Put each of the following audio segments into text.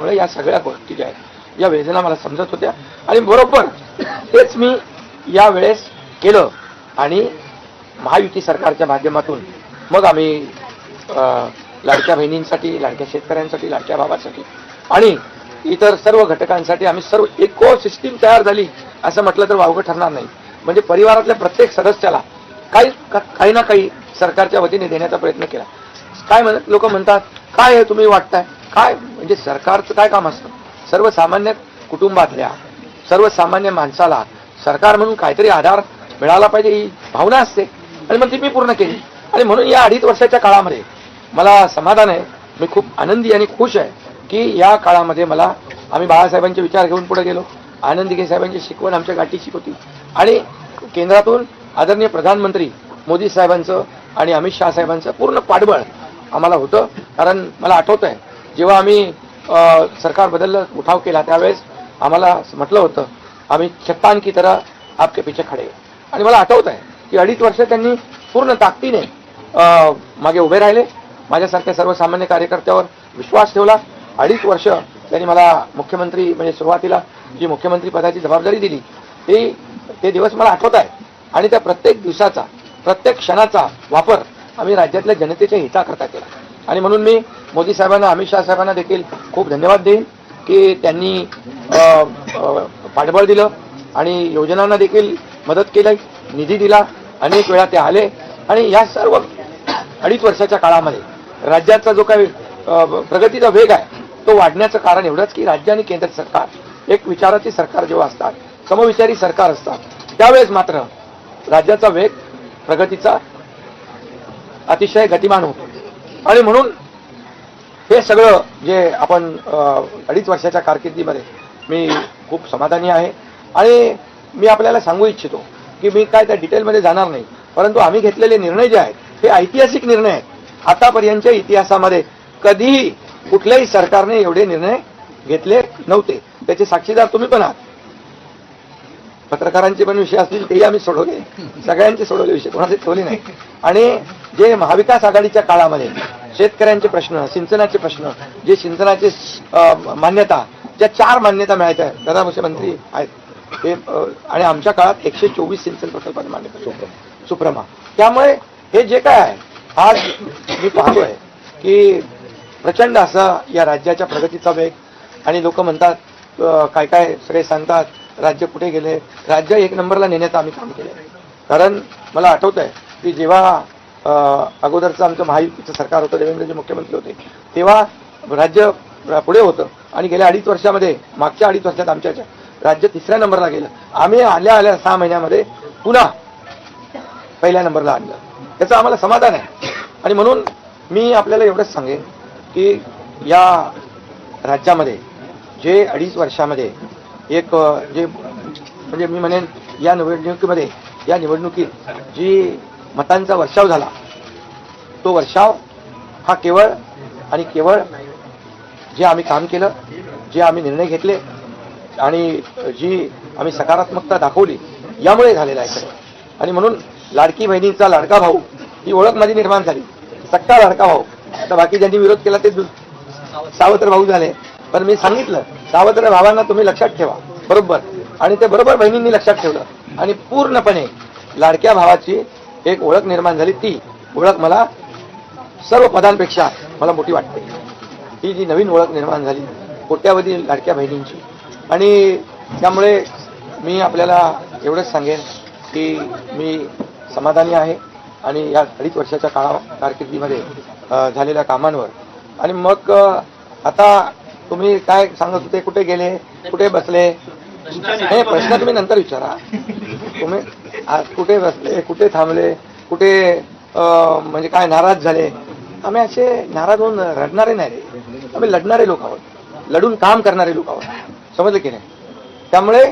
त्यामुळे या सगळ्या गोष्टी ज्या आहेत या वेदना मला समजत होत्या. आणि बरोबर तेच मी या वेळेस केलं. आणि महायुती सरकारच्या माध्यमातून मग आम्ही लाडक्या बहिणींसाठी लाडक्या शेतकऱ्यांसाठी लाडक्या भावासाठी आणि इतर सर्व घटकांसाठी आम्ही सर्व इको सिस्टीम तयार झाली असं म्हटलं तर वावगं ठरणार नाही. म्हणजे परिवारातल्या प्रत्येक सदस्याला काही का- काही ना काही सरकारच्या वतीने देण्याचा प्रयत्न केला. काय म्हणत लोक म्हणतात काय हे तुम्ही वाटताय? काय म्हणजे सरकारचं काय काम असतं? सर्वसामान्य कुटुंबातल्या सर्वसामान्य माणसाला सरकार म्हणून काहीतरी आधार मिळाला पाहिजे ही भावना असते. आणि मग ती मी पूर्ण केली. आणि म्हणून या अडीच वर्षाच्या काळामध्ये मला समाधान आहे. मी खूप आनंदी आणि खुश आहे की या काळामध्ये मला आम्ही बाळासाहेबांचे विचार घेऊन पुढे गेलो. आनंदीगे साहेबांची शिकवण आमच्या गाठीशी होती. आणि केंद्रातून आदरणीय प्रधानमंत्री मोदी साहेबांचं आणि अमित शहा साहेबांचं पूर्ण पाठबळ आम्हाला होतं. कारण मला आठवत आहे जेव्हा आम्ही सरकार बदललं उठाव केला त्यावेळेस आम्हाला म्हटलं होतं आम्ही चट्टान की तरह आपके पीछे खडे आणि मला आठवत आहे की अडीच वर्ष त्यांनी पूर्ण ताकदीने मागे उभे राहिले माझ्यासारख्या सर्वसामान्य कार्यकर्त्यावर विश्वास ठेवला. अडीच वर्ष त्यांनी मला मुख्यमंत्री म्हणजे सुरुवातीला जी मुख्यमंत्री पदाची जबाबदारी दिली ती ते दिवस मला आठवत आहे. आणि त्या प्रत्येक दिवसाचा प्रत्येक क्षणाचा वापर आम्ही राज्यातल्या जनतेच्या हिताकरता केला. आणि म्हणून मी मोदी साहेबांना अमित शहा साहेबांना देखील खूप धन्यवाद देईन की त्यांनी पाठबळ दिलं आणि योजनांना देखील मदत केली निधी दिला अनेक वेळा ते आले. आणि या सर्व अडीच वर्षाच्या काळामध्ये राज्याचा जो काही प्रगतीचा वेग आहे तो वाढण्याचं कारण एवढंच की राज्य आणि केंद्र सरकार एक विचाराची सरकार जेव्हा असतात समविचारी सरकार असतात त्यावेळेस मात्र राज्याचा वेग प्रगतीचा अतिशय गतिमान होतो. आणि म्हणून हे सगळं जे आपण अडीच वर्षाच्या कारकिर्दीमध्ये मी खूप समाधानी आहे. आणि मी आपल्याला सांगू इच्छितो की मी काय त्या डिटेलमध्ये जाणार नाही. परंतु आम्ही घेतलेले निर्णय जे आहेत हे ऐतिहासिक निर्णय आहेत. आतापर्यंतच्या इतिहासामध्ये कधीही कुठल्याही सरकारने एवढे निर्णय घेतले नव्हते. त्याचे साक्षीदार तुम्ही पण आहात. पत्रकारांचे पण विषय असतील तेही आम्ही सोडवले. सगळ्यांचे सोडवले विषय कोणाचे ठेवले नाही. आणि जे महाविकास आघाडीच्या काळामध्ये शेतकऱ्यांचे प्रश्न सिंचनाचे प्रश्न जे सिंचनाचे मान्यता ज्या चार मान्यता मिळायच्या दादा मुख्यमंत्री आहेत ते आणि आमच्या काळात एकशे चोवीस सिंचन प्रकल्पांना मान्यता सुप्रमा. सुप्रमा. त्यामुळे हे जे काय आहे आज मी पाहतोय की प्रचंड असा या राज्याच्या प्रगतीचा वेग आणि लोक म्हणतात काय काय सगळे सांगतात राज्य कुठे गेले राज्य एक नंबरला नेण्याचं आम्ही काम केलं कारण मला आठवत आहे की जेव्हा अगोदरचं आमचं महायुतीचं सरकार होतं देवेंद्रजी मुख्यमंत्री होते. तेव्हा राज्य पुढे होतं आणि गेल्या अडीच वर्षामध्ये मागच्या अडीच वर्षात आमच्या राज्य तिसऱ्या नंबरला गेलं. आम्ही आल्या आल्या सहा महिन्यामध्ये पुन्हा पहिल्या नंबरला आणलं. त्याचं आम्हाला समाधान आहे. आणि म्हणून मी आपल्याला एवढंच सांगेन की या राज्यामध्ये जे अडीच वर्षामध्ये एक जे म्हणजे मी म्हणेन या निवडणुकीमध्ये या निवडणुकीत जी मतांचा वर्षाव झाला. तो वर्षाव हा केवळ आणि केवळ जे आम्ही काम केलं जे आम्ही निर्णय घेतले आणि जी आम्ही सकारात्मकता दाखवली यामुळे झालेला आहे आणि म्हणून लाडकी बहिणींचा लाडका भाऊ ही ओळख माझी निर्माण झाली. सक्का लाडका भाऊ. आता बाकी ज्यांनी विरोध केला ते सावत्र भाऊ झाले. पण मी सांगितलं सावत्र भावांना तुम्ही लक्षात ठेवा. बरोबर. आणि ते बरोबर बहिणींनी लक्षात ठेवलं. आणि पूर्णपणे लाडक्या भावाची एक ओळख निर्माण झाली. ती ओळख मला सर्व पदांपेक्षा मला मोठी वाटते. ही जी नवीन ओळख निर्माण झाली कोट्यावधी लाडक्या बहिणींची. आणि त्यामुळे मी आपल्याला एवढंच सांगेन की मी समाधानी आहे. आणि या अडीच वर्षाच्या काळा कारकिर्दीमध्ये झालेल्या कामांवर. आणि मग आता तुम्ही काय सांगत होते? कुठे गेले? कुठे बसले? हे प्रश्न तुम्ही नंतर विचारा. तुम्ही आज कुठे बसले कुठे थांबले कुठे म्हणजे काय नाराज झाले? आम्ही असे नाराज होऊन रडणारे नाही. रे आम्ही लढणारे लोक आहोत. लढून काम करणारे लोक आहोत. समजलं की नाही? त्यामुळे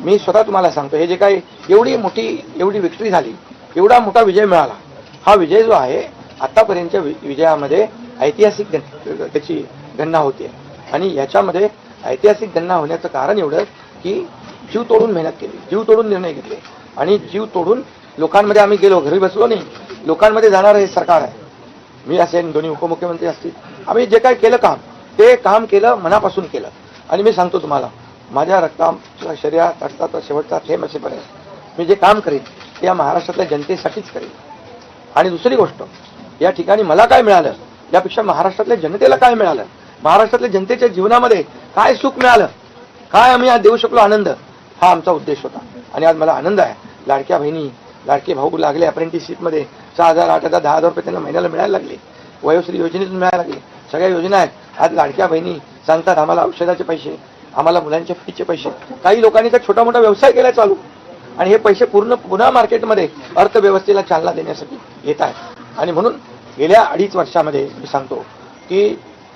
मी स्वतः तुम्हाला सांगतो हे जे काही एवढी मोठी एवढी विक्ट्री झाली एवढा मोठा विजय मिळाला हा विजय जो आहे आतापर्यंतच्या वि- विजयामध्ये ऐतिहासिक गण- त्याची गणना होते. आणि याच्यामध्ये ऐतिहासिक गणना होण्याचं कारण एवढं की जीव तोडून मेहनत केली जीव तोडून निर्णय घेतले. आणि जीव तोडून लोकांमध्ये आम्ही गेलो घरी बसलो नाही. लोकांमध्ये जाणारं हे सरकार आहे. मी असेन दोन्ही उपमुख्यमंत्री असतील. आम्ही जे काय केलं काम ते काम केलं मनापासून केलं. आणि मी सांगतो तुम्हाला माझ्या रक्ताच्या शरीरात रक्ताचा शेवटचा थेंब असेपर्यंत मी जे काम करेन ते या महाराष्ट्रातल्या जनतेसाठीच करेन. आणि दुसरी गोष्ट या ठिकाणी मला काय मिळालं यापेक्षा महाराष्ट्रातल्या जनतेला काय मिळालं? महाराष्ट्रातल्या जनतेच्या जीवनामध्ये काय सुख मिळालं? काय आम्ही आज देऊ शकलो आनंद? हा आमचा उद्देश होता. आणि आज मला आनंद आहे. लाडक्या बहिणी लाडके भाऊ लागले अप्रेंटिसशिपमध्ये सहा हजार आठ हजार दहा हजार रुपये त्यांना महिन्याला मिळायला लागले. वयोश्री योजनेतून मिळायला लागले. सगळ्या योजना आहेत. आज लाडक्या बहिणी सांगतात आम्हाला औषधाचे पैसे आम्हाला मुलांच्या फीचे पैसे. काही लोकांनी तर छोटा मोठा व्यवसाय केला चालू. आणि हे पैसे पूर्ण पुन्हा मार्केटमध्ये अर्थव्यवस्थेला चालना देण्यासाठी येत आहेत. आणि म्हणून गेल्या अडीच वर्षामध्ये मी सांगतो की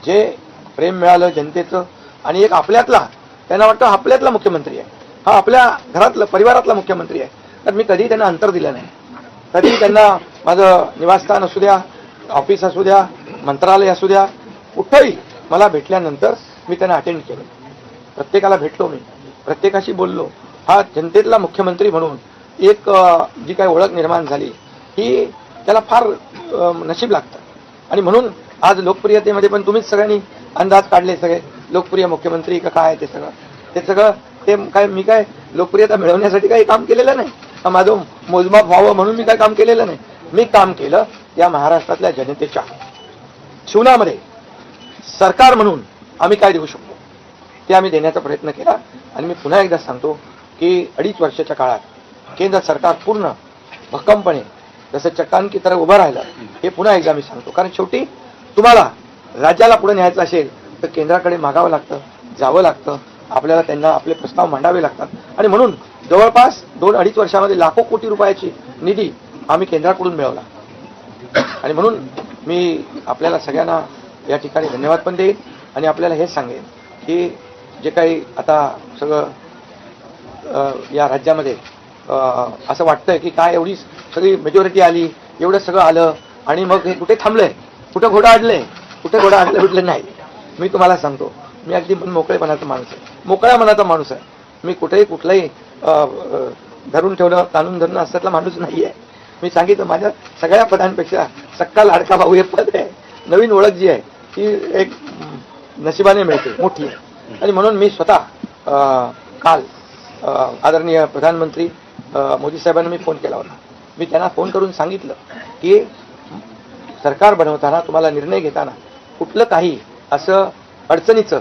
जे प्रेम मिळालं जनतेचं आणि एक आपल्यातला त्यांना वाटतं आपल्यातला मुख्यमंत्री आहे. हा आपल्या घरातला परिवारातला मुख्यमंत्री आहे. तर मी कधी त्यांना अंतर दिलं नाही. कधी त्यांना माझं निवासस्थान असू द्या ऑफिस असू द्या मंत्रालय असू द्या कुठंही मला भेटल्यानंतर मी त्यांना अटेंड केलं. प्रत्येकाला भेटलो मी. प्रत्येकाशी बोललो. हा जनतेतला मुख्यमंत्री म्हणून एक जी काही ओळख निर्माण झाली ही त्याला फार नशीब लागतं. आणि म्हणून आज लोकप्रियतेमध्ये पण तुम्हीच सगळ्यांनी अंदाज काढले सगळे. लोकप्रिय मुख्यमंत्री का काय ते सगळं. ते सगळं ते काय मी काय लोकप्रियता मिळवण्यासाठी काही काम केलेलं नाही? माझं मोजमाप व्हावं म्हणून मी काय काम केलेलं नाही? मी काम केलं या महाराष्ट्रातल्या जनतेच्या जीवनामध्ये. सरकार म्हणून आम्ही काय देऊ शकतो? ते आम्ही देण्याचा प्रयत्न केला. आणि मी पुन्हा एकदा सांगतो की अडीच वर्षाच्या काळात केंद्र सरकार पूर्ण भक्कमपणे जसं चट्टानकी तर उभं राहिलं हे पुन्हा एकदा मी सांगतो. कारण शेवटी तुम्हाला राज्याला पुढे न्यायचं असेल तर केंद्राकडे मागावं लागतं जावं लागतं. आपल्याला त्यांना आपले प्रस्ताव मांडावे लागतात. आणि म्हणून जवळपास दोन अडीच वर्षामध्ये लाखो कोटी रुपयाची निधी आम्ही केंद्राकडून मिळवला. आणि म्हणून मी आपल्याला सगळ्यांना या ठिकाणी धन्यवाद पण देईन आणि आपल्याला हेच सांगेन की जे काही आता सगळं या राज्यामध्ये असं वाटतंय की काय एवढी सगळी मेजॉरिटी आली एवढं सगळं आलं आणि मग हे कुठे थांबलंय? कुठं घोडा अडलंय कुठे घोडा अडलं भेटलं नाही? मी तुम्हाला सांगतो. मी अगदी मोकळेपणाचं मोकळेपणाचा माणूस आहे. मोकळ्या मनाचा माणूस आहे. मी कुठेही कुठलाही धरून ठेवलं ताणून धरणं असल्यातला माणूस नाही आहे मी सांगितलं माझ्या सगळ्या पदांपेक्षा सक्का लाडका भाऊ हे पद आहे. नवीन ओळख जी आहे ती एक नशिबाने मिळते मोठी आहे. आणि म्हणून मी स्वतः काल आदरणीय प्रधानमंत्री मोदी साहेबांना मी फोन केला होता. मी त्यांना फोन करून सांगितलं की सरकार बनवताना तुम्हाला निर्णय घेताना कुठलं काही असं अडचणीचं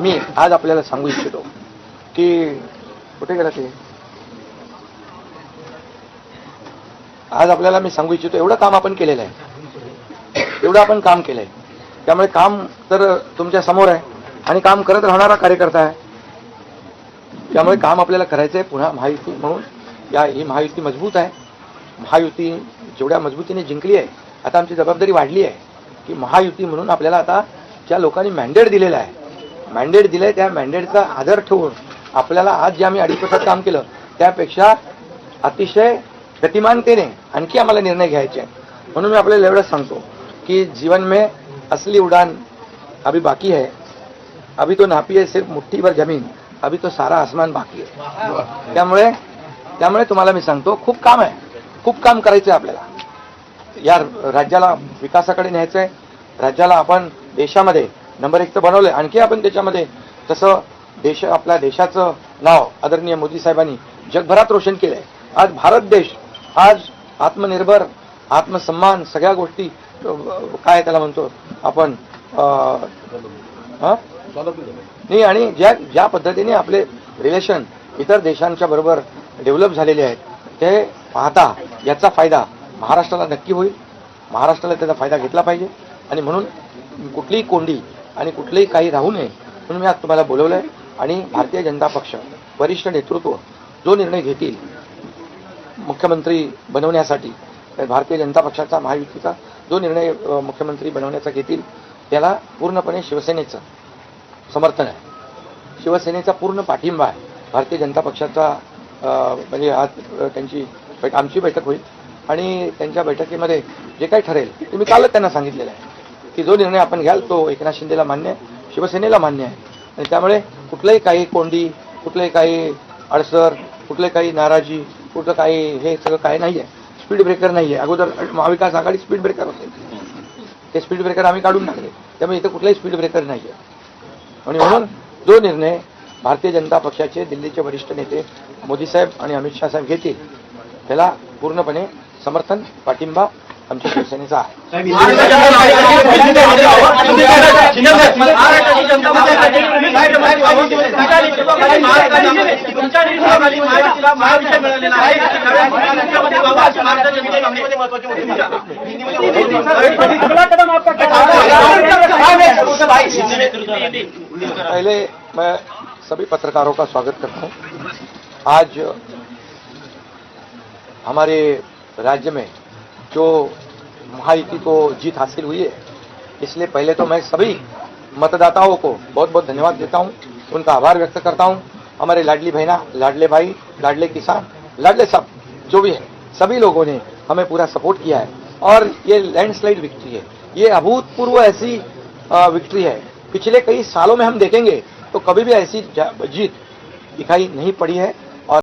मी आज आपल्याला सांगू इच्छितो. की कुठे गेला ते? आज आपल्याला मी सांगू इच्छितो एवढं काम आपण केलेलं आहे. एवढं आपण काम केलंय. त्यामुळे काम तर तुमच्यासमोर आहे आणि काम करत राहणारा कार्यकर्ता आहे. त्यामुळे काम आपल्याला करायचं आहे पुन्हा महायुती म्हणून. या ही महायुती मजबूत आहे. महायुती जेवढ्या मजबूतीने जिंकली आहे आता आमची जबाबदारी वाढली आहे की महायुती म्हणून आपल्याला आता ज्या लोकांनी मॅन्डेट दिलेलं आहे मॅन्डेट दिलंय त्या मॅन्डेटचा आदर ठेवून आपल्याला आज जे आम्ही अडीच वर्षात काम केलं त्यापेक्षा अतिशय गतिमानतेने आणखी आम्हाला निर्णय घ्यायचे म्हणून मी आपल्याला एवढंच सांगतो की जीवन में असली उडान अभी बाकी है अभी तो नापी है सिर्फ मुठ्ठी भर जमीन अभी तो सारा आसमान बाकी आहे त्यामुळे त्यामुळे तुम्हाला मी सांगतो खूप काम आहे खूप काम करायचं आहे आपल्याला. या राज्याला विकासाकडे न्यायचं आहे राज्याला आपण देशामध्ये नंबर एक तर बनवलंय. आणखी आपण त्याच्यामध्ये तसं देश आपल्या देशाचं नाव आदरणीय मोदी साहेबांनी जगभरात रोशन केलंय. आज भारत देश आज आत्मनिर्भर आत्मसन्मान सगळ्या गोष्टी काय त्याला म्हणतो आपण नाही आणि ज्या ज्या पद्धतीने आपले रिलेशन इतर देशांच्या बरोबर डेव्हलप झालेले आहेत ते पाहता याचा फायदा महाराष्ट्राला नक्की होईल. महाराष्ट्राला त्याचा फायदा घेतला पाहिजे. आणि म्हणून कुठलीही कोंडी आणि कुठलंही काही राहू नये म्हणून मी आज तुम्हाला बोलवलं आहे आणि भारतीय जनता पक्ष वरिष्ठ नेतृत्व जो निर्णय घेतील मुख्यमंत्री बनवण्यासाठी भारतीय जनता पक्षाचा महायुतीचा जो निर्णय मुख्यमंत्री बनवण्याचा घेतील त्याला पूर्णपणे शिवसेनेचं समर्थन आहे. शिवसेनेचा पूर्ण पाठिंबा आहे. भारतीय जनता पक्षाचा म्हणजे आज त्यांची आमची बैठक होईल. आणि त्यांच्या बैठकीमध्ये जे काही ठरेल ते मी कालच त्यांना सांगितलेलं आहे. की जो निर्णय आपण घ्याल तो एकनाथ शिंदेला मान्य आहे शिवसेनेला मान्य आहे. आणि त्यामुळे कुठलंही काही कोंडी कुठलंही काही अडसर कुठले काही नाराजी कुठलं काही हे सगळं काही नाही आहे स्पीड ब्रेकर नाही आहे अगोदर महाविकास आघाडी स्पीड ब्रेकर होते. ते स्पीड ब्रेकर आम्ही काढून टाकले. त्यामुळे इथं कुठलाही स्पीड ब्रेकर नाही आहे आणि म्हणून जो निर्णय भारतीय जनता पक्षाचे दिल्लीचे वरिष्ठ नेते मोदी साहेब आणि अमित शाह साहेब घेतील त्याला पूर्णपणे समर्थन पाठिंबा आमच्या शिवसेनेचा पहले मैं सभी पत्रकारों का स्वागत करता हूँ आज हमारे राज्य में जो महायुति को जीत हासिल हुई है। इसलिए पहले तो मैं सभी मतदाताओं को बहुत बहुत धन्यवाद देता हूँ। उनका आभार व्यक्त करता हूँ। हमारे लाडली बहना, लाडले भाई, लाडले किसान, लाडले सब, जो भी है, सभी लोगों ने हमें पूरा सपोर्ट किया है। और ये लैंडस्लाइड विक्ट्री है। ये अभूतपूर्व ऐसी विक्ट्री है। पिछले कई सालों में हम देखेंगे तो कभी भी ऐसी जीत दिखाई नहीं पड़ी है।